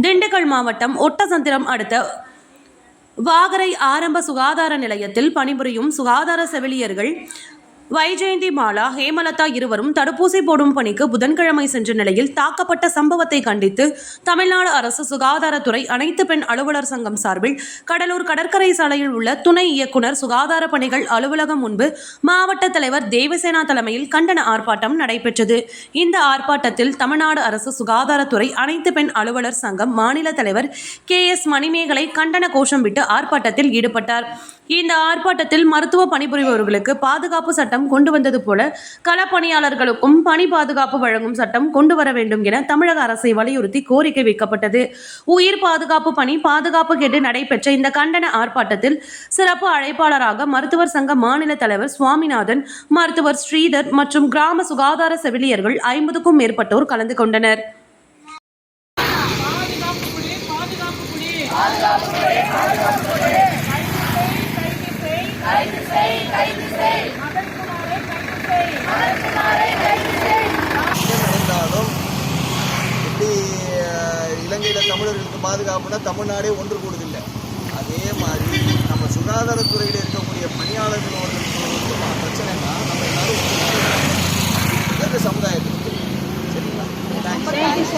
திண்டுக்கல் மாவட்டம் ஒட்டசந்திரம் அடுத்த வாகரை ஆரம்ப சுகாதார நிலையத்தில் பணிபுரியும் சுகாதார செவிலியர்கள் வைஜெயந்தி மாலா ஹேமலதா இருவரும் தடுப்பூசி போடும் பணிக்கு புதன்கிழமை சென்ற நிலையில் தாக்கப்பட்ட சம்பவத்தை கண்டித்து தமிழ்நாடு அரசு சுகாதாரத்துறை அனைத்து பெண் அலுவலர் சங்கம் சார்பில் கடலூர் கடற்கரை சாலையில் உள்ள துணை இயக்குனர் சுகாதார பணிகள் அலுவலகம் முன்பு மாவட்ட தலைவர் தேவசேனா தலைமையில் கண்டன ஆர்ப்பாட்டம் நடைபெற்றது. இந்த ஆர்ப்பாட்டத்தில் தமிழ்நாடு அரசு சுகாதாரத்துறை அனைத்து பெண் அலுவலர் சங்கம் மாநில தலைவர் கே எஸ் மணிமேகலை கண்டன கோஷம் விட்டு ஆர்ப்பாட்டத்தில் ஈடுபட்டார். இந்த ஆர்ப்பாட்டத்தில் மருத்துவ பணிபுரிபவர்களுக்கு பாதுகாப்பு சட்டம் கொண்டு வந்தது போல களப்பணியாளர்களுக்கும் பணி பாதுகாப்பு வழங்கும் சட்டம் கொண்டு வர வேண்டும் என தமிழக அரசை வலியுறுத்தி கோரிக்கை வைக்கப்பட்டது. உயிர் பாதுகாப்பு பணி பாதுகாப்பு கேட்டு நடைபெற்ற இந்த கண்டன ஆர்ப்பாட்டத்தில் சிறப்பு அழைப்பாளராக மருத்துவர் சங்க மாநில தலைவர் சுவாமிநாதன் மருத்துவர் ஸ்ரீதர் மற்றும் கிராம சுகாதார செவிலியர்கள் ஐம்பதுக்கும் மேற்பட்டோர் கலந்து கொண்டனர். பாதுகாப்பு கைது செய் கைது செய் தமிழர்களுக்கு பாதுகாப்புனா தமிழ்நாடே ஒன்று கூடுதில்லை. அதே மாதிரி நம்ம சுகாதாரத்துறையில் இருக்கக்கூடிய பணியாளர்கள் ஒருத்தர் பிரச்சனைனா நம்ம எல்லாரும் சமுதாயத்துக்கு சரிங்களா?